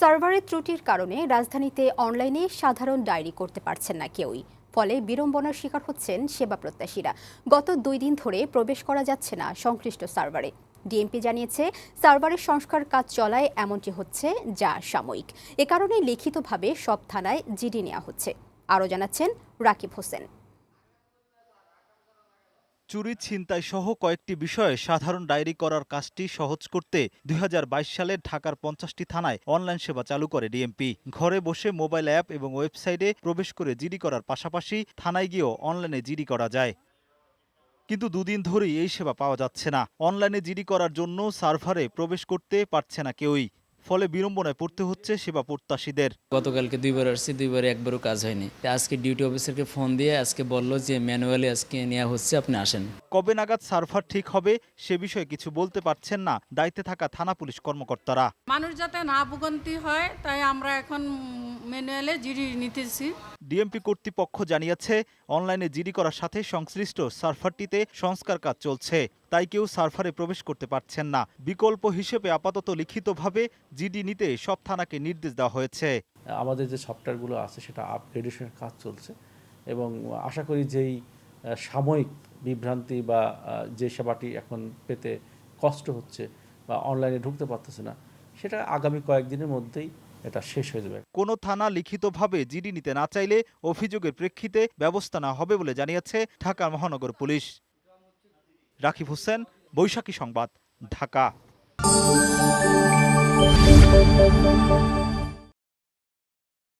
সার্ভারের ত্রুটির কারণে রাজধানীতে অনলাইনে সাধারণ ডায়েরি করতে পারছেন না কেউই। ফলে বিড়ম্বনার শিকার হচ্ছেন সেবা প্রত্যাশীরা। গত দুই দিন ধরে প্রবেশ করা যাচ্ছে না সংশ্লিষ্ট সার্ভারে। ডিএমপি জানিয়েছে, সার্ভারের সংস্কার কাজ চলায় এমনটি হচ্ছে যা সাময়িক। এ কারণে লিখিতভাবে সব থানায় জিডি নেওয়া হচ্ছে। আরও জানাচ্ছেন রাকিব হোসেন। চুরি ছিনতাই সহ কয়েকটি বিষয়ে সাধারণ ডায়েরি করার কাজটি সহজ করতে দু হাজার বাইশ সালে ঢাকার পঞ্চাশটি থানায় অনলাইন সেবা চালু করে ডিএমপি। ঘরে বসে মোবাইল অ্যাপ এবং ওয়েবসাইটে প্রবেশ করে জিডি করার পাশাপাশি থানায় গিয়েও অনলাইনে জিডি করা যায়। কিন্তু দুদিন ধরেই এই সেবা পাওয়া যাচ্ছে না। অনলাইনে জিডি করার জন্য সার্ভারে প্রবেশ করতে পারছে না কেউই। ফলে বিড়ম্বনায় পড়তে হচ্ছে সেবা প্রত্যাশীদের। গতকালকে দুইবার আসছি দুইবারে একবারও কাজ হয়নি। আজকে ডিউটি অফিসারকে ফোন দিয়ে আজকে বলল যে ম্যানুয়ালি আজকে নেওয়া হচ্ছে আপনি আসেন। কবে নাগাদ সার্ভার ঠিক হবে সে বিষয়ে কিছু বলতে পারছেন না দায়িত্বে থাকা থানা পুলিশ কর্মকর্তারা। মানুষ যাতে না ভোগান্তি হয় তাই আমরা এখন ম্যানুয়ালে জিডি নিতেছি। ডিএমপি কর্তৃপক্ষ জানিয়েছে অনলাইনে জিডি করার সাথে সংশ্লিষ্ট সার্ভারটিতে সংস্কার কাজ চলছে তাই কেউ সার্ভারে প্রবেশ করতে পারছেন না। বিকল্প হিসেবে আপাতত লিখিতভাবে জিডি নিতে সব থানাকে নির্দেশ দেওয়া হয়েছে। আমাদের যে সফটওয়্যারগুলো আছে সেটা আপগ্রেডেশনের কাজ চলছে এবং আশা করি যেই সাময়িক বিভ্রান্তি বা যে সেবাটি এখন পেতে কষ্ট হচ্ছে বা অনলাইনে ঢুকতে পারতেছে না সেটা আগামী কয়েকদিনের মধ্যেই এটা শেষ হয়ে যাবে। কোনো থানা লিখিতভাবে জিডি নিতে না চাইলে অভিযোগের প্রেক্ষিতে ব্যবস্থা না হবে বলে জানিয়েছে ঢাকা মহানগর পুলিশ। রাকিব হোসেন, বৈশাখী সংবাদ, ঢাকা।